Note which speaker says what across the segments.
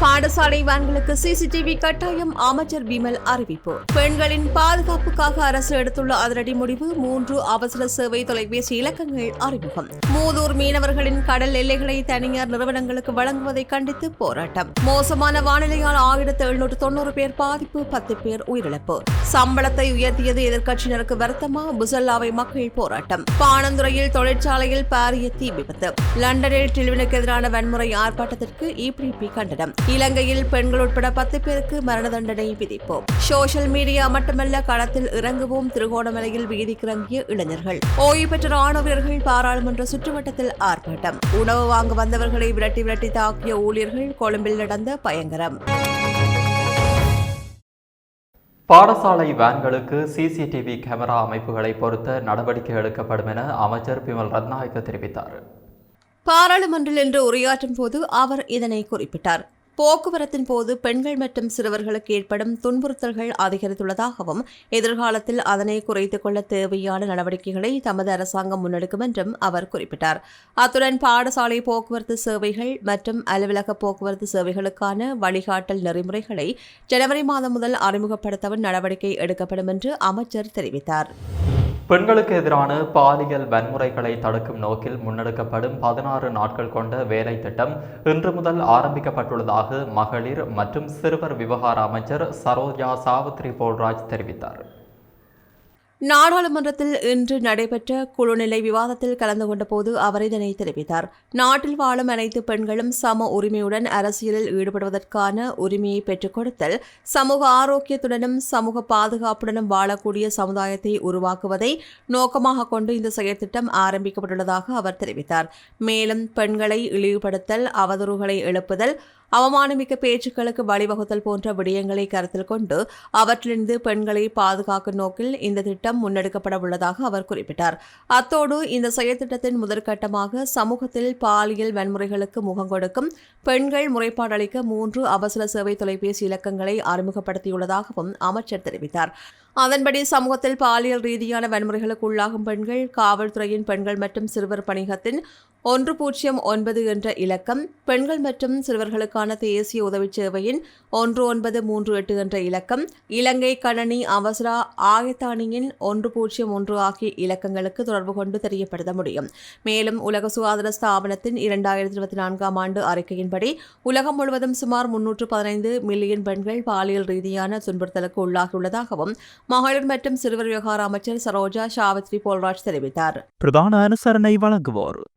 Speaker 1: பாடசாலை வேன்களுக்கு சிசிடிவி கட்டாயம் அமைச்சர் விமல் அறிவிப்பு. பெண்களின் பாதுகாப்புக்காக அரசு எடுத்துள்ள அதிரடி முடிவு மூன்று அவசர சேவை தொலைபேசி இலக்கங்கள் அறிமுகம். மூதூர் மீனவர்களின் கடல் எல்லைகளை தனியார் நிறுவனங்களுக்கு வழங்குவதை கண்டித்து போராட்டம். மோசமான வானிலையால் ஆயிரத்து எழுநூற்று தொண்ணூறு பேர் பாதிப்பு பத்து பேர் உயிரிழப்பு. சம்பளத்தை உயர்த்தியது எதிர்க்கட்சியினருக்கு வருத்தமா புசல்லாவை மக்கள் போராட்டம். பாணந்துறையில் தொழிற்சாலையில் பாரிய தீ விபத்து. லண்டனில் டில்வினுக்கு எதிரான வன்முறை ஆர்ப்பாட்டத்திற்கு இபிபி கண்டனம். இலங்கையில் பெண்கள் உட்பட பத்து பேருக்கு மரண தண்டனை விதிப்போம். சோஷியல் மீடியா மட்டுமல்ல களத்தில் இறங்குவோம் திருகோணமலையில் வீதிக்கிறங்கிய இளைஞர்கள். ஓய்வு பெற்ற ராணுவ வீரர்கள் பாராளுமன்ற சுற்றுவட்டத்தில் ஆர்ப்பாட்டம். உணவு வாங்க வந்தவர்களை விரட்டி விரட்டி தாக்கிய ஊழியர்கள் கொழும்பில் நடந்த பயங்கரம்.
Speaker 2: பாடசாலை வேன்களுக்கு சிசிடிவி கேமரா அமைப்புகளை பொருத்த நடவடிக்கை எடுக்கப்படும் என அமைச்சர் பிமல் ரத்நாயக்க தெரிவித்தார்.
Speaker 1: பாராளுமன்றில் இன்று உரையாற்றும் போது அவர் இதனை குறிப்பிட்டார். போக்குவரத்தின் போது பெண்கள் மற்றும் சிறுவர்களுக்கு ஏற்படும் துன்புறுத்தல்கள் அதிகரித்துள்ளதாகவும் எதிர்காலத்தில் அதனை குறைத்துக் கொள்ள தேவையான நடவடிக்கைகளை தமது அரசாங்கம் முன்னெடுக்கும் என்றும் அவர் குறிப்பிட்டார். அத்துடன் பாடசாலை போக்குவரத்து சேவைகள் மற்றும் அலுவலக போக்குவரத்து சேவைகளுக்கான வழிகாட்டல் நெறிமுறைகளை ஜனவரி மாதம் முதல் அறிமுகப்படுத்தவும் நடவடிக்கை எடுக்கப்படும் என்று அமைச்சர் தெரிவித்தார்.
Speaker 2: பெண்களுக்கு எதிரான பாலியல் வன்முறைகளை தடுக்கும் நோக்கில் முன்னெடுக்கப்படும் பதினாறு நாட்கள் கொண்ட வேலை திட்டம் இன்று முதல் ஆரம்பிக்கப்பட்டுள்ளதாக மகளிர் மற்றும் சிறுவர் விவகார அமைச்சர் சரோஜா சாவித்ரி போல்ராஜ் தெரிவித்தார்.
Speaker 1: நாடாளுமன்றத்தில் இன்று நடைபெற்ற குழுநிலை விவாதத்தில் கலந்து கொண்டபோது அவர் இதனை தெரிவித்தார். நாட்டில் வாழும் அனைத்து பெண்களும் சம உரிமையுடன் அரசியலில் ஈடுபடுவதற்கான உரிமையை பெற்றுக் கொடுத்தல் சமூக ஆரோக்கியத்துடனும் சமூக பாதுகாப்புடனும் வாழக்கூடிய சமுதாயத்தை உருவாக்குவதை நோக்கமாக கொண்டு இந்த செயற்திட்டம் ஆரம்பிக்கப்பட்டுள்ளதாக அவர் தெரிவித்தார். மேலும் பெண்களை இழிவுபடுத்தல் அவதூறுகளை எழுப்புதல் அவமானமிக்க பேச்சுக்களுக்கு வழிவகுத்தல் போன்ற விடயங்களை கருத்தில் கொண்டு அவற்றிலிருந்து பெண்களை பாதுகாக்கும் நோக்கில் இந்த திட்டம் முன்னெடுக்கப்பட உள்ளதாக அவர் குறிப்பிட்டார். அத்தோடு இந்த செயற்திட்டத்தின் முதற்கட்டமாக சமூகத்தில் பாலியல் வன்முறைகளுக்கு முகம் கொடுக்கும் பெண்கள் முறைப்பாடளிக்க மூன்று அவசர சேவை தொலைபேசி இலக்கங்களை அறிமுகப்படுத்தியுள்ளதாகவும் அமைச்சர் தெரிவித்தார். அதன்படி சமூகத்தில் பாலியல் ரீதியான வன்முறைகளுக்கு உள்ளாகும் பெண்கள் காவல்துறையின் பெண்கள் மற்றும் சிறுவர் பணிகத்தின் ஒன்று பூஜ்ஜியம் ஒன்பது என்ற இலக்கம் பெண்கள் மற்றும் சிறுவர்களுக்கான தேசிய உதவிச் சேவையின் ஒன்று ஒன்பது மூன்று எட்டு என்ற இலக்கம் இலங்கை கணனி அவசரா ஆயத்தானியின் ஒன்று பூஜ்ஜியம் ஒன்று ஆகிய இலக்கங்களுக்கு தொடர்பு கொண்டு தெரியப்படுத்த முடியும். மேலும் உலக சுகாதார ஸ்தாபனத்தின் இரண்டாயிரத்தி இருபத்தி நான்காம் ஆண்டு அறிக்கையின்படி உலகம் முழுவதும் சுமார் முன்னூற்று பதினைந்து மில்லியன் பெண்கள் பாலியல் ரீதியான துன்புறுத்தலுக்கு உள்ளாகியுள்ளதாகவும் மகளிர் மற்றும் சிறுவர் விவகார அமைச்சர் சரோஜா ஷாவித்ரி போல்ராஜ் தெரிவித்தார்.
Speaker 3: பிரதான அனுசரணை வழங்குவோர்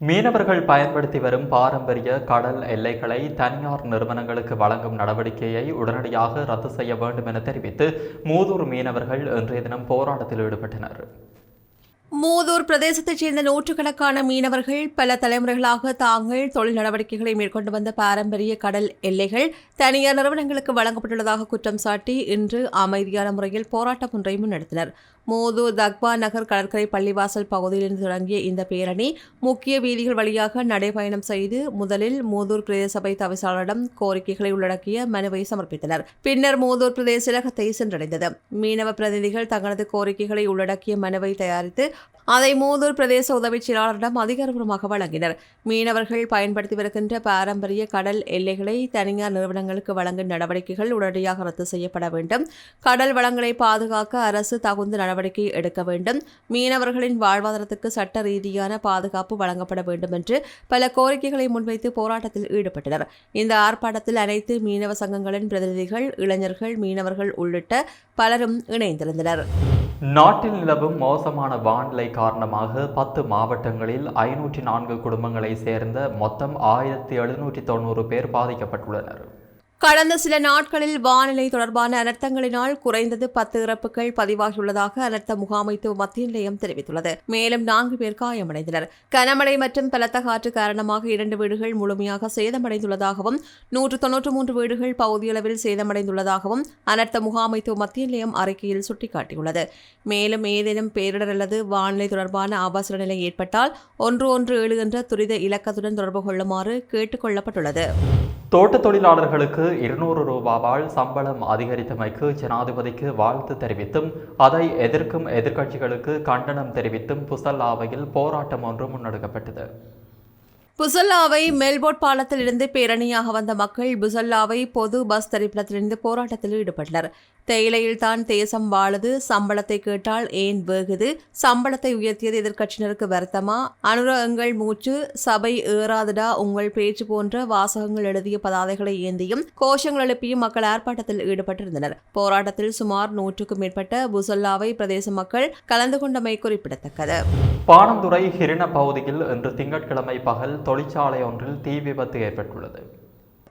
Speaker 2: மீனவர்கள் பயன்படுத்தி வரும் பாரம்பரிய கடல் எல்லைகளை தனியார் நிறுவனங்களுக்கு வழங்கும் நடவடிக்கையை உடனடியாக ரத்து செய்ய வேண்டும் என தெரிவித்து மூதூர் மீனவர்கள் இன்றைய தினம் போராட்டத்தில் ஈடுபட்டனர்.
Speaker 1: மூதூர் பிரதேசத்தைச் சேர்ந்த நூற்றுக்கணக்கான மீனவர்கள் பல தலைமுறைகளாக தாங்கள் தொழில் நடவடிக்கைகளை மேற்கொண்டு வந்த பாரம்பரிய கடல் எல்லைகள் தனியார் நிறுவனங்களுக்கு வழங்கப்பட்டுள்ளதாக குற்றம் சாட்டி இன்று அமைதியான முறையில் போராட்டம் ஒன்றை முன்னெடுத்தனர். மூதூர் தக்பா நகர் கடற்கரை பள்ளிவாசல் பகுதியிலிருந்து தொடங்கிய இந்த பேரணி முக்கிய வீதிகள் வழியாக நடைபயணம் செய்து முதலில் மூதூர் பிரதேச சபை தவிசாளரிடம் கோரிக்கைகளை உள்ளடக்கிய மனுவை சமர்ப்பித்தனர். பின்னர் மூதூர் பிரதேச சென்றடைந்தது. மீனவ பிரதிநிதிகள் தங்களது கோரிக்கைகளை உள்ளடக்கிய மனுவை தயாரித்து அதை மூதூர் பிரதேச உதவிச் செயலாளரிடம் அதிகாரப்பூர்வமாக வழங்கினர். மீனவர்கள் பயன்படுத்தி வருகின்ற பாரம்பரிய கடல் எல்லைகளை தனியார் நிறுவனங்களுக்கு வழங்கும் நடவடிக்கைகள் உடனடியாக ரத்து செய்யப்பட வேண்டும். கடல் வளங்களை பாதுகாக்க அரசு தகுந்த நடவடிக்கை எடுக்க வேண்டும். மீனவர்களின் வாழ்வாதாரத்துக்கு சட்ட ரீதியான பாதுகாப்பு வழங்கப்பட வேண்டும் என்று பல கோரிக்கைகளை முன்வைத்து போராட்டத்தில் ஈடுபட்டனர். இந்த ஆர்ப்பாட்டத்தில் அனைத்து மீனவ சங்கங்களின் பிரதிநிதிகள் இளைஞர்கள் மீனவர்கள் உள்ளிட்ட பலரும் இணைந்திருந்தனர்.
Speaker 2: நாட்டில் நிலவும் மோசமான வானிலை காரணமாக பத்து மாவட்டங்களில் ஐநூற்றி நான்கு குடும்பங்களை சேர்ந்த மொத்தம் ஆயிரத்தி எழுநூற்றி தொண்ணூறு பேர் பாதிக்கப்பட்டுள்ளனர்.
Speaker 1: கடந்த சில நாட்களில் வானிலை தொடர்பான அனர்த்தங்களினால் குறைந்தது பத்து இறப்புகள் பதிவாகியுள்ளதாக அனர்த்த முகாமைத்துவ மத்திய நிலையம் தெரிவித்துள்ளது. மேலும் நான்கு பேர் காயமடைந்தனர். கனமழை மற்றும் பலத்த காற்று காரணமாக இரண்டு வீடுகள் முழுமையாக சேதமடைந்துள்ளதாகவும் நூற்று தொன்னூற்று மூன்று வீடுகள் பகுதியளவில் சேதமடைந்துள்ளதாகவும் அனர்த்த முகாமைத்துவ மத்திய நிலையம் அறிக்கையில் சுட்டிக்காட்டியுள்ளது. மேலும் ஏதேனும் பேரிடர் அல்லது வானிலை தொடர்பான அவசர நிலை ஏற்பட்டால் ஒன்று ஒன்று ஏழு என்ற துரித இலக்கத்துடன் தொடர்பு கொள்ளுமாறு கேட்டுக் கொள்ளப்பட்டுள்ளது.
Speaker 2: தோட்ட தொழிலாளர்களுக்கு இருநூறு ரூபாவால் சம்பளம் அதிகரித்தமைக்கு ஜனாதிபதிக்கு வாழ்த்து தெரிவித்தும் அதை எதிர்க்கும் எதிர்க்கட்சிகளுக்கு கண்டனம் தெரிவித்தும் புசல்லாவையில் போராட்டம் ஒன்று முன்னெடுக்கப்பட்டது.
Speaker 1: புசல்லாவை மெல்போர்ட் பாலத்திலிருந்து பேரணியாக வந்த மக்கள் புசல்லாவை பொது பஸ் தரிப்பிடத்திலிருந்து போராட்டத்தில் ஈடுபட்டனர். தேயிலையில் தான் தேசம் வாழுது. சம்பளத்தை கேட்டால் ஏன் வேகுது? சம்பளத்தை உயர்த்தியது எதிர்க்கட்சியினருக்கு வருத்தமா? அனுர எங்கள் மூச்சு சபை ஏறாதடா உங்கள் பேச்சு போன்ற வாசகங்கள் எழுதிய பதாதைகளை ஏந்தியும் கோஷங்கள் எழுப்பியும் மக்கள் ஆர்ப்பாட்டத்தில் ஈடுபட்டிருந்தனர். போராட்டத்தில் சுமார் நூற்றுக்கும் மேற்பட்ட புசல்லாவை பிரதேச மக்கள் கலந்து கொண்டமை குறிப்பிடத்தக்கது.
Speaker 2: பாணந்துறை ஹிரின பகுதியில் இன்று திங்கட்கிழமை பகல் தொழிற்சாலை ஒன்றில் தீ விபத்து ஏற்பட்டுள்ளது.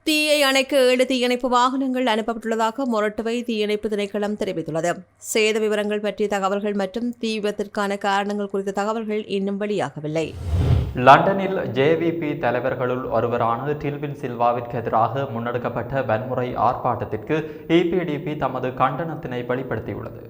Speaker 1: தீயை அணைக்க ஏழு தீயணைப்பு வாகனங்கள் அனுப்பப்பட்டுள்ளதாக மொரட்டுவை தீயணைப்பு திணைக்களம் தெரிவித்துள்ளது. சேத விவரங்கள் பற்றிய தகவல்கள் மற்றும் தீ விபத்திற்கான காரணங்கள் குறித்த தகவல்கள் இன்னும் வெளியாகவில்லை.
Speaker 2: லண்டனில் ஜேவிபி தலைவர்களுள் ஒருவரான டில்வின் சில்வாவிற்கு எதிராக முன்னெடுக்கப்பட்ட வன்முறை ஆர்ப்பாட்டத்திற்கு இபிடிபி தமது கண்டனத்தினை வெளிப்படுத்தியுள்ளது.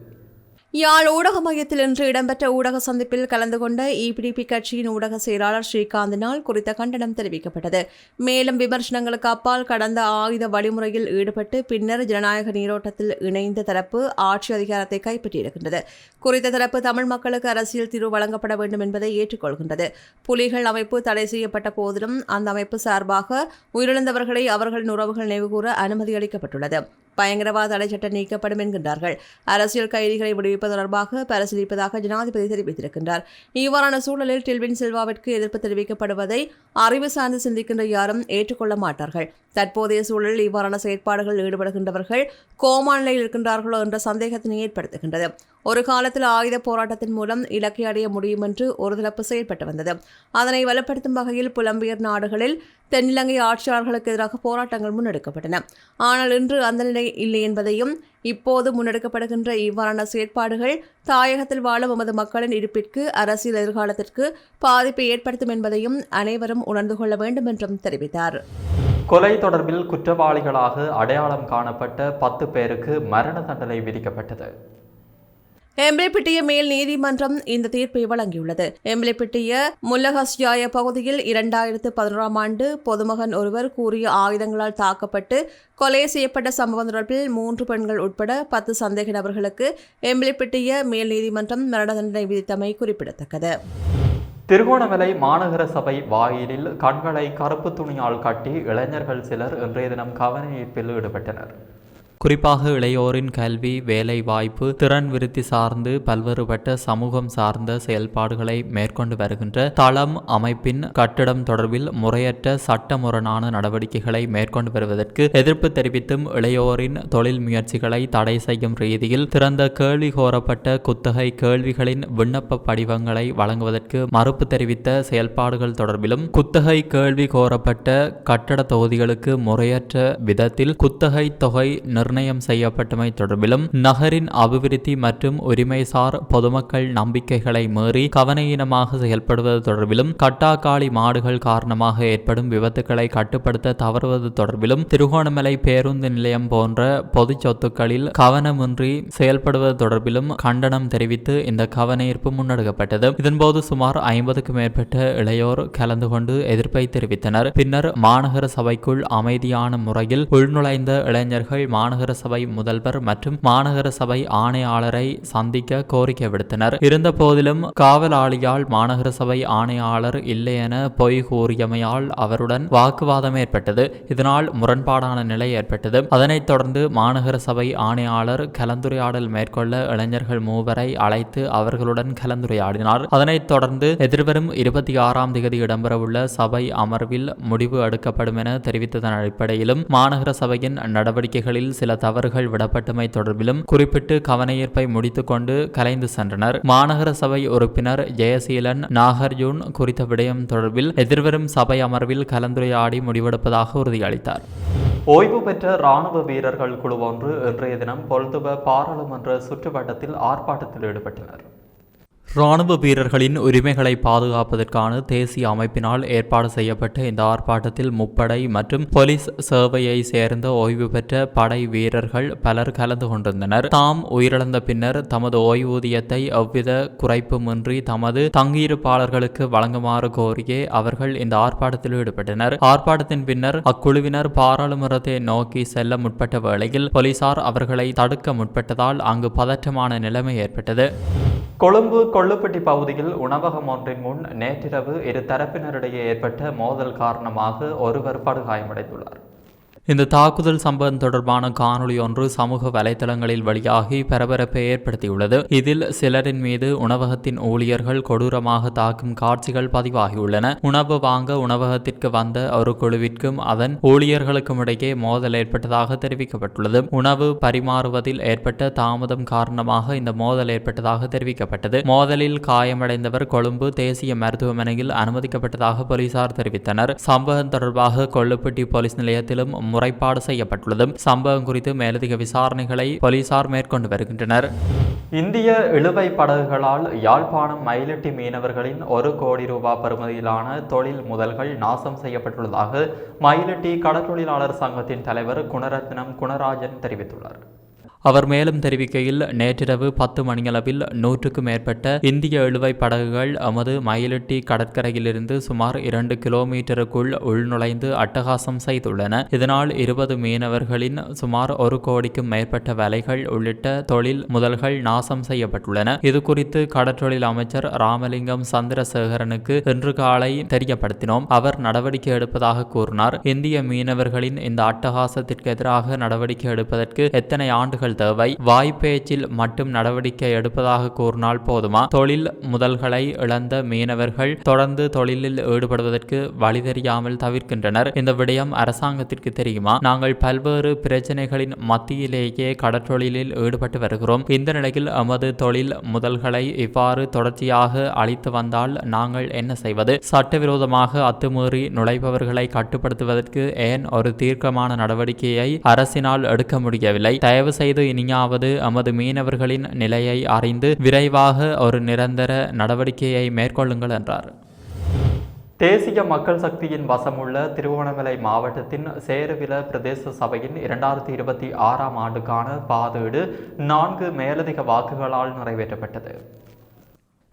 Speaker 1: யாழ் ஊடக மையத்தில் இன்று இடம்பெற்ற ஊடக சந்திப்பில் கலந்து கொண்ட இபிடிபி கட்சியின் ஊடக செயலாளர் ஸ்ரீகாந்தினால் குறித்த கண்டனம் தெரிவிக்கப்பட்டது. மேலும் விமர்சனங்களுக்கு அப்பால் கடந்த ஆயுத வழிமுறையில் ஈடுபட்டு பின்னர் ஜனநாயக நீரோட்டத்தில் இணைந்த தரப்பு ஆட்சி அதிகாரத்தை கைப்பற்றியிருக்கின்றது. குறித்த தரப்பு தமிழ் மக்களுக்கு அரசியல் தீர்வு வழங்கப்பட வேண்டும் என்பதை ஏற்றுக்கொள்கின்றது. புலிகள் அமைப்பு தடை செய்யப்பட்ட போதிலும் அந்த அமைப்பு சார்பாக உயிரிழந்தவர்களை அவர்களின் உறவுகள் நினைவுகூர அனுமதி அளிக்கப்பட்டுள்ளது. பயங்கரவாத தடை சட்டம் நீக்கப்படும் என்கின்றார்கள். அரசியல் கைதிகளை விடுவிப்பது தொடர்பாக பரிசீலிப்பதாக ஜனாதிபதி தெரிவித்திருக்கின்றார். இவ்வாறான சூழலில் டில்வின் சில்வாவிற்கு எதிர்ப்பு தெரிவிக்கப்படுவதை அறிவு சார்ந்து சிந்திக்கின்ற யாரும் ஏற்றுக்கொள்ள மாட்டார்கள். தற்போதைய சூழலில் இவ்வாறான செயற்பாடுகளில் ஈடுபடுகின்றவர்கள் கோமா நிலையில் இருக்கின்றார்களோ என்ற சந்தேகத்தினை ஏற்படுத்துகின்றது. ஒரு காலத்தில் ஆயுத போராட்டத்தின் மூலம் இலக்கை அடைய முடியும் என்று ஒரு தரப்பு செயல்பட்டு வந்தது. அதனை வலுப்படுத்தும் வகையில் புலம்பெயர் நாடுகளில் தென்னிலங்கை ஆட்சியாளர்களுக்கு எதிராக போராட்டங்கள் முன்னெடுக்கப்பட்டன. ஆனால் இன்று அந்த நிலை இல்லை என்பதையும் இப்போது முன்னெடுக்கப்படுகின்ற இவ்வாறான செயற்பாடுகள் தாயகத்தில் வாழும் எமது மக்களின் இருப்பிற்கு அரசியல் எதிர்காலத்திற்கு பாதிப்பை ஏற்படுத்தும் என்பதையும் அனைவரும் உணர்ந்து கொள்ள வேண்டும் என்றும் தெரிவித்தார்.
Speaker 2: கொலை தொடர்பில் குற்றவாளிகளாக அடையாளம் காணப்பட்ட பத்து பேருக்கு மரண தண்டனை விதிக்கப்பட்டது.
Speaker 1: எம்பிளிப்பிட்டிய மேல் நீதிமன்றம் இந்த தீர்ப்பை வழங்கியுள்ளது. எம்பிளிப்பிட்டிய முல்லஹஸ்யாய பகுதியில் இரண்டாயிரத்து பதினோராம் ஆண்டு பொதுமகன் ஒருவர் கூறிய ஆயுதங்களால் தாக்கப்பட்டு கொலை செய்யப்பட்ட சம்பவம் தொடர்பில் மூன்று பெண்கள் உட்பட பத்து சந்தேக நபர்களுக்கு எம்பிலிப்பிட்டிய மேல் நீதிமன்றம் மரண தண்டனை விதித்தமை குறிப்பிடத்தக்கது.
Speaker 2: திருகோணமலை மாநகர சபை வாயிலில் கண்களை கருப்பு துணியால் கட்டி இளைஞர்கள் சிலர் இன்றைய தினம் கவன ஈர்ப்பில் ஈடுபட்டனர். குறிப்பாக இளையோரின் கல்வி வேலை வாய்ப்பு திறன் விருத்தி சார்ந்து பல்வேறுபட்ட சமூகம் சார்ந்த செயல்பாடுகளை மேற்கொண்டு வருகின்ற தளம் அமைப்பின் கட்டிடம் தொடர்பில் முறையற்ற சட்டமுரணான நடவடிக்கைகளை மேற்கொண்டு வருவதற்கு எதிர்ப்பு தெரிவித்தும் இளையோரின் தொழில் முயற்சிகளை தடை செய்யும் ரீதியில் திறந்த கேள்வி கோரப்பட்ட குத்தகை கேள்விகளின் விண்ணப்ப படிவங்களை வழங்குவதற்கு மறுப்பு தெரிவித்த செயல்பாடுகள் தொடர்பிலும் குத்தகை கேள்வி கோரப்பட்ட கட்டட தொகுதிகளுக்கு முறையற்ற விதத்தில் குத்தகை தொகை நிர்ணயம் செய்யப்பட்டமை தொடர்பிலும் நகரின் அபிவிருத்தி மற்றும் உரிமைசார் பொதுமக்கள் நம்பிக்கைகளை மீறி கவனையினமாக செயல்படுவது தொடர்பிலும் கட்டாக்காளி மாடுகள் காரணமாக ஏற்படும் விபத்துக்களை கட்டுப்படுத்த தவறுவது தொடர்பிலும் திருகோணமலை பேருந்து நிலையம் போன்ற பொது சொத்துக்களில் கவனமின்றி செயல்படுவது தொடர்பிலும் கண்டனம் தெரிவித்து இந்த கவனஈர்ப்பு முன்னெடுக்கப்பட்டது. இதன்போது சுமார் ஐம்பதுக்கும் மேற்பட்ட இளையோர் கலந்து கொண்டு எதிர்ப்பை தெரிவித்தனர். பின்னர் மாநகர சபைக்குள் அமைதியான முறையில் உள்நுழைந்த இளைஞர்கள் மாநகர சபை முதல்வர் மற்றும் மாநகர சபை ஆணையாளரை சந்திக்க கோரிக்கை விடுத்தனர். இருந்த போதிலும் காவலாளியால் மாநகர சபை ஆணையாளர் இல்லை என பொய் கூறியமையால் அவருடன் வாக்குவாதம் ஏற்பட்டது. இதனால் முரண்பாடான நிலை ஏற்பட்டது. அதனைத் தொடர்ந்து மாநகர சபை ஆணையாளர் கலந்துரையாடல் மேற்கொள்ள இளைஞர்கள் மூவரை அழைத்து அவர்களுடன் கலந்துரையாடினார். அதனைத் தொடர்ந்து எதிர்வரும் இருபத்தி ஆறாம் தேதி இடம்பெறவுள்ள சபை அமர்வில் முடிவு எடுக்கப்படும் என தெரிவித்ததன் அடிப்படையிலும் மாநகர சபையின் நடவடிக்கைகளில் சில தவறுகள் விடப்பட்டமை தொடர்பிலும் குறிப்பிட்டு கவனஈர்ப்பை முடித்துக்கொண்டு கலைந்து சென்றனர். மாநகர சபை உறுப்பினர் ஜெயசீலன் நாகர்ஜூன் குறித்த விடயம் தொடர்பில் எதிர்வரும் சபை அமர்வில் கலந்துரையாடி முடிவெடுப்பதாக உறுதியளித்தார். ஓய்வு பெற்ற இராணுவ வீரர்கள் குழு ஒன்று இன்றைய தினம் பொல்துவ பாராளுமன்ற சுற்றுவட்டத்தில் ஆர்ப்பாட்டத்தில் ஈடுபட்டனர். இராணுவ வீரர்களின் உரிமைகளை பாதுகாப்பதற்கான தேசிய அமைப்பினால் ஏற்பாடு செய்யப்பட்ட இந்த ஆர்ப்பாட்டத்தில் முப்படை மற்றும் போலீஸ் சேவையை சேர்ந்த ஓய்வு பெற்ற படை வீரர்கள் பலர் கலந்து கொண்டிருந்தனர். தாம் உயிரிழந்த பின்னர் தமது ஓய்வூதியத்தை எவ்வித குறைப்புமின்றி தமது தங்கியிருப்பாளர்களுக்கு வழங்குமாறு கோரியே அவர்கள் இந்த ஆர்ப்பாட்டத்தில் ஈடுபட்டனர். ஆர்ப்பாட்டத்தின் பின்னர் அக்குழுவினர் பாராளுமன்றத்தை நோக்கி செல்ல முற்பட்ட வேளையில் போலீசார் அவர்களை தடுக்க முற்பட்டதால் அங்கு பதற்றமான நிலைமை ஏற்பட்டது. கொழும்பு கொள்ளுப்பட்டி பகுதியில் உணவகம் ஒன்றின் முன் நேற்றிரவு இரு தரப்பினரிடையே ஏற்பட்ட மோதல் காரணமாக ஒருவர் படுகாயமடைந்துள்ளார். இந்த தாக்குதல் சம்பவம் தொடர்பான காணொலி ஒன்று சமூக வலைதளங்களில் வெளியாகி பரபரப்பை ஏற்படுத்தியுள்ளது. இதில் சிலரின் மீது உணவகத்தின் ஊழியர்கள் கொடூரமாக தாக்கும் காட்சிகள் பதிவாகியுள்ளன. உணவு வாங்க உணவகத்திற்கு வந்த ஒரு குழுவிற்கும் அதன் ஊழியர்களுக்கும் இடையே மோதல் ஏற்பட்டதாக தெரிவிக்கப்பட்டுள்ளது. உணவு பரிமாறுவதில் ஏற்பட்ட தாமதம் காரணமாக இந்த மோதல் ஏற்பட்டதாக தெரிவிக்கப்பட்டது. மோதலில் காயமடைந்தவர் கொழும்பு தேசிய மருத்துவமனையில் அனுமதிக்கப்பட்டதாக போலீசார் தெரிவித்தனர். சம்பவம் தொடர்பாக கொள்ளுப்பட்டி போலீஸ் நிலையத்திலும் முறைப்பாடு செய்யப்பட்டுள்ளது சம்பவம் குறித்து மேலதிக விசாரணைகளை போலீசார் மேற்கொண்டு வருகின்றனர். இந்திய இழுவை படகுகளால் யாழ்ப்பாணம் மயிலிட்டி மீனவர்களின் ஒரு கோடி ரூபாய் பெறுமதியிலான தொழில் முதல்கள் நாசம் செய்யப்பட்டுள்ளதாக மயிலிட்டி கடற்தொழிலாளர் சங்கத்தின் தலைவர் குணரத்னம் குணராஜன் தெரிவித்துள்ளார். அவர் மேலும் தெரிவிக்கையில் நேற்றிரவு பத்து மணியளவில் நூற்றுக்கும் மேற்பட்ட இந்திய இழுவை படகுகள் அமது மயிலிட்டி கடற்கரையிலிருந்து சுமார் இரண்டு கிலோமீட்டருக்குள் உள்நுழைந்து அட்டகாசம் செய்துள்ளன. இதனால் இருபது மீனவர்களின் சுமார் ஒரு கோடிக்கும் மேற்பட்ட வலைகள் உள்ளிட்ட தொழில் முதல்கள் நாசம் செய்யப்பட்டுள்ளன. இதுகுறித்து கடற்றொழில் அமைச்சர் ராமலிங்கம் சந்திரசேகரனுக்கு இன்று காலை தெரியப்படுத்தினோம். அவர் நடவடிக்கை எடுப்பதாக கூறினார். இந்திய மீனவர்களின் இந்த அட்டகாசத்திற்கு எதிராக நடவடிக்கை எடுப்பதற்கு எத்தனை ஆண்டுகள் தேவை. வாய்ப்பேச்சில் மட்டும் நடவடிக்கை எடுப்பதாக கூறினால் போதுமா? தொழில் முதல்களை இழந்த மீனவர்கள் தொடர்ந்து தொழிலில் ஈடுபடுவதற்கு வழி தெரியாமல் தவிர்க்கின்றனர். இந்த விடயம் அரசாங்கத்திற்கு தெரியுமா? நாங்கள் பல்வேறு பிரச்சனைகளின் மத்தியிலேயே கடற்றொழிலில் ஈடுபட்டு வருகிறோம். இந்த நிலையில் எமது தொழில் முதல்களை இவ்வாறு தொடர்ச்சியாக அளித்து வந்தால் நாங்கள் என்ன செய்வது? சட்டவிரோதமாக அத்துமீறி நுழைபவர்களை கட்டுப்படுத்துவதற்கு ஏன் ஒரு தீர்க்கமான நடவடிக்கையை அரசினால் எடுக்க முடியவில்லை? தயவு செய்து இனியாவது எமது மீனவர்களின் நிலையை அறிந்து விரைவாக ஒரு நிரந்தர நடவடிக்கையை மேற்கொள்ளுங்கள் என்றார். தேசிய மக்கள் சக்தியின் வசமுள்ள திருவோணமலை மாவட்டத்தின் சேருவில பிரதேச சபையின் இரண்டாயிரத்தி இருபத்தி ஆறாம் ஆண்டுக்கான பாதீடு நான்கு மேலதிக வாக்குகளால் நிறைவேற்றப்பட்டது.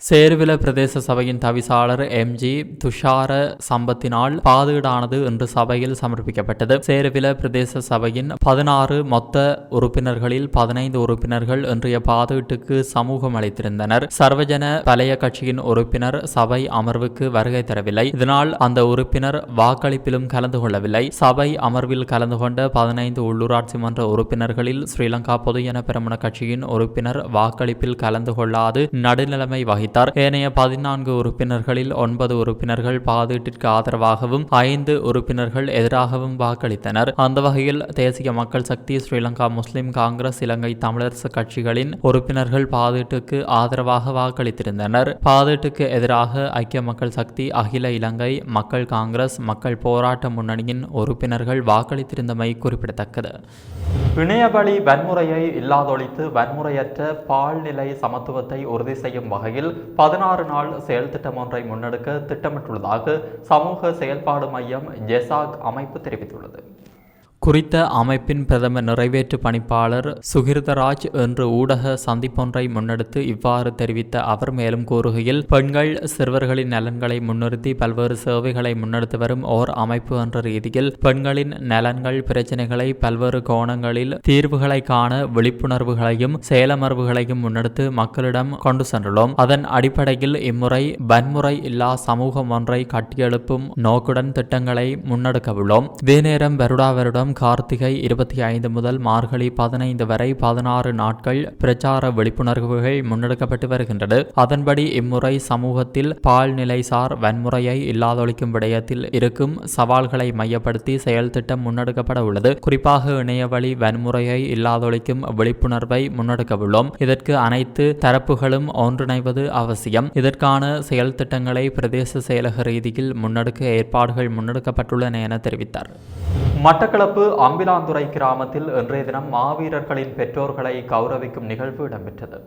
Speaker 2: சேருவில பிரதேச சபையின் தவிசாளர் எம்ஜி துஷார சம்பத்தினால் பாதுகீடானது இன்று சபையில் சமர்ப்பிக்கப்பட்டது. சேருவில பிரதேச சபையின் பதினாறு மொத்த உறுப்பினர்களில் பதினைந்து உறுப்பினர்கள் இன்றைய பாதுகீட்டுக்கு சமூகம் அளித்திருந்தனர். சர்வஜன பழைய கட்சியின் உறுப்பினர் சபை அமர்வுக்கு வருகை தரவில்லை. இதனால் அந்த உறுப்பினர் வாக்களிப்பிலும் கலந்து கொள்ளவில்லை. சபை அமர்வில் கலந்து கொண்ட பதினைந்து உள்ளூராட்சி மன்ற உறுப்பினர்களில் ஸ்ரீலங்கா பொதுஜன பெருமன கட்சியின் உறுப்பினர் வாக்களிப்பில் கலந்து கொள்ளாது நடுநிலைமை வகித்தார் ஏனைய பதினான்கு உறுப்பினர்களில் ஒன்பது உறுப்பினர்கள் பாதீட்டிற்கு ஆதரவாகவும் ஐந்து உறுப்பினர்கள் எதிராகவும் வாக்களித்தனர். அந்த வகையில் தேசிய மக்கள் சக்தி ஸ்ரீலங்கா முஸ்லிம் காங்கிரஸ் இலங்கை தமிழரசு கட்சிகளின் உறுப்பினர்கள் பாதீட்டுக்கு ஆதரவாக வாக்களித்திருந்தனர். பாதீட்டுக்கு எதிராக ஐக்கிய மக்கள் சக்தி அகில இலங்கை மக்கள் காங்கிரஸ் மக்கள் போராட்ட முன்னணியின் உறுப்பினர்கள் வாக்களித்திருந்தமை குறிப்பிடத்தக்கது. இணையவழி வன்முறையை இல்லாதொழித்து வன்முறையற்ற பால்நிலை சமத்துவத்தை உறுதி செய்யும் வகையில் பதினாறு நாள் செயல் திட்டம் ஒன்றை முன்னெடுக்க திட்டமிட்டுள்ளதாக சமூக செயல்பாடு மையம் ஜெசாக் அமைப்பு தெரிவித்துள்ளது. குறித்த அமைப்பின் பிரதம நிறைவேற்று பணிப்பாளர் சுகிர்தராஜ் என்று ஊடக சந்திப்பொன்றை முன்னெடுத்து இவ்வாறு தெரிவித்த அவர் மேலும் கூறுகையில் பெண்கள் சிறுவர்களின் நலன்களை முன்னிறுத்தி பல்வேறு சேவைகளை முன்னெடுத்து வரும் ஓர் அமைப்பு என்ற ரீதியில் பெண்களின் நலன்கள் பிரச்சனைகளை பல்வேறு கோணங்களில் தீர்வுகளை காண விழிப்புணர்வுகளையும் செயலமர்வுகளையும் முன்னெடுத்து மக்களிடம் கொண்டு சென்றுள்ளோம். அதன் அடிப்படையில் இம்முறை வன்முறை இல்லா சமூகம் ஒன்றை கட்டியெழுப்பும் நோக்குடன் திட்டங்களை முன்னெடுக்கவுள்ளோம் இதே நேரம் வருடா வருடம் கார்த்திகை இருபத்தி ஐந்து முதல் மார்கழி பதினைந்து வரை பதினாறு நாட்கள் பிரச்சார விழிப்புணர்வுகள் முன்னெடுக்கப்பட்டு வருகின்றது. அதன்படி இம்முறை சமூகத்தில் பால்நிலைசார் வன்முறையை இல்லாதொழிக்கும் விடயத்தில் இருக்கும் சவால்களை மையப்படுத்தி செயல் திட்டம் முன்னெடுக்கப்பட உள்ளது. குறிப்பாக இணையவழி வன்முறையை இல்லாதொழிக்கும் விழிப்புணர்வை முன்னெடுக்கவுள்ளோம் இதற்கு அனைத்து தரப்புகளும் ஒன்றிணைவது அவசியம். இதற்கான செயல் திட்டங்களை பிரதேச செயலக ரீதியில் முன்னெடுக்க ஏற்பாடுகள் முன்னெடுக்கப்பட்டுள்ளன என தெரிவித்தார். மட்டக்களப்பு அம்பிலாந்துறை கிராமத்தில் இன்றைய தினம் மாவீரர்களின் பெற்றோர்களை கௌரவிக்கும் நிகழ்வு இடம்பெற்றது.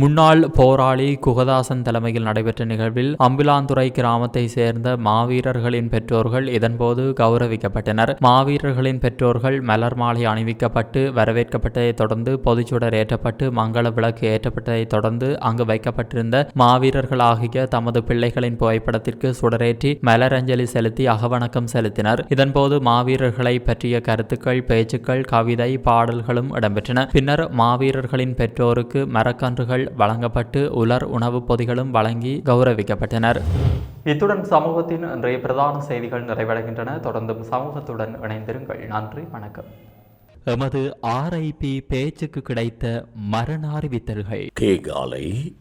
Speaker 2: முன்னாள் போராளி குகதாசன் தலைமையில் நடைபெற்ற நிகழ்வில் அம்பிலாந்துறை கிராமத்தை சேர்ந்த மாவீரர்களின் பெற்றோர்கள் இதன்போது கௌரவிக்கப்பட்டனர். மாவீரர்களின் பெற்றோர்கள் மலர் மாலை அணிவிக்கப்பட்டு வரவேற்கப்பட்டதைத் தொடர்ந்து பொதுச்சுடர் ஏற்றப்பட்டு மங்கள விளக்கு ஏற்றப்பட்டதைத் தொடர்ந்து அங்கு வைக்கப்பட்டிருந்த மாவீரர்களாகிய தமது பிள்ளைகளின் புகைப்படத்திற்கு சுடரேற்றி மலரஞ்சலி செலுத்தி அகவணக்கம் செலுத்தினர். இதன்போது மாவீரர்களை பற்றிய கருத்துக்கள் பேச்சுக்கள் கவிதை பாடல்களும் இடம்பெற்றன. பின்னர் மாவீரர்களின் பெற்றோருக்கு மரக்கன்றுகள் வழங்கப்பட்டு உலர் உணவுப் பொதிகளும் வழங்கி கௌரவிக்கப்பட்டனர். இத்துடன் சமூகத்தின் இன்றைய பிரதான செய்திகள் நிறைவடைகின்றன. தொடர்ந்தும் சமூகத்துடன் இணைந்திருங்கள். நன்றி வணக்கம். எமது ஆர்ஐபி பேச்சுக்கு கிடைத்த மரண அறிவித்தல்கள்.
Speaker 4: கேகாலை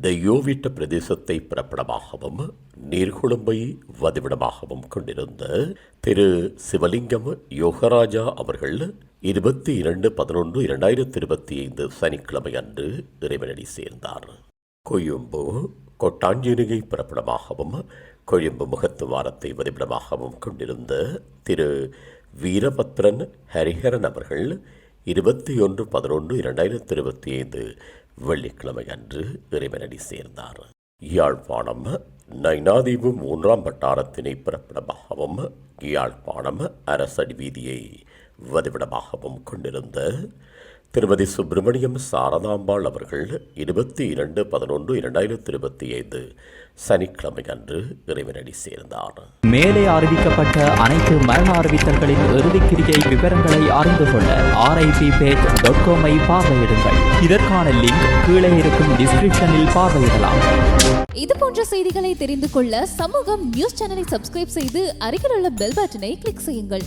Speaker 4: தெய்யோவிட்ட பிரதேசத்தை பிறப்பிடமாகவும் நீர்குழும்பை வதிவிடமாகவும் கொண்டிருந்த திரு. சிவலிங்கம் யோகராஜா அவர்கள் இருபத்தி இரண்டு பதினொன்று இரண்டாயிரத்தி இருபத்தி ஐந்து சனிக்கிழமை அன்று இறைவனடி சேர்ந்தார். கொழும்பு கொட்டாஞ்சேரியை பிறப்பிடமாகவும் கொழும்பு முகத்துவாரத்தை வதிவிடமாகவும் கொண்டிருந்த திரு. வீரபத்ரன் ஹரிஹரன் அவர்கள் இருபத்தி ஒன்று பதினொன்று இரண்டாயிரத்தி இருபத்தி ஐந்து வெள்ளிக்கிழமை அன்று இறைவனடி சேர்ந்தார். யாழ்ப்பாணம் நைனாதீவு மூன்றாம் வட்டாரத்தினை பிறப்பிடமாகவும் யாழ்ப்பாணம் அரசடி வீதியை வதிவிடமாகவும் கொண்டிருந்த திருமதி சுப்பிரமணியம் சாரதாம்பாள் அவர்கள் இருபத்தி இரண்டு பதினொன்று இரண்டாயிரத்தி இருபத்தி ஐந்து சனிக்கிழமை அன்று இறைவனடி சேர்ந்தார்.
Speaker 3: மேலே அறிவிக்கப்பட்ட அனைத்து மரண அறிவித்தல்களின் இறுதிக்கிரியை விவரங்களை அறிந்து கொள்ள ஆர்ஐபி பேஜ் டாட் காமை பார்வையிடுங்கள். இதற்கான லிங்க் கீழே இருக்கும் டிஸ்கிரிப்ஷனில் பார்வையிடலாம்.
Speaker 5: இது போன்ற செய்திகளை தெரிந்து கொள்ள சமூகம் நியூஸ் சேனலை சப்ஸ்கிரைப் செய்து அருகில் உள்ள பெல் பட்டனை கிளிக் செய்யுங்கள்.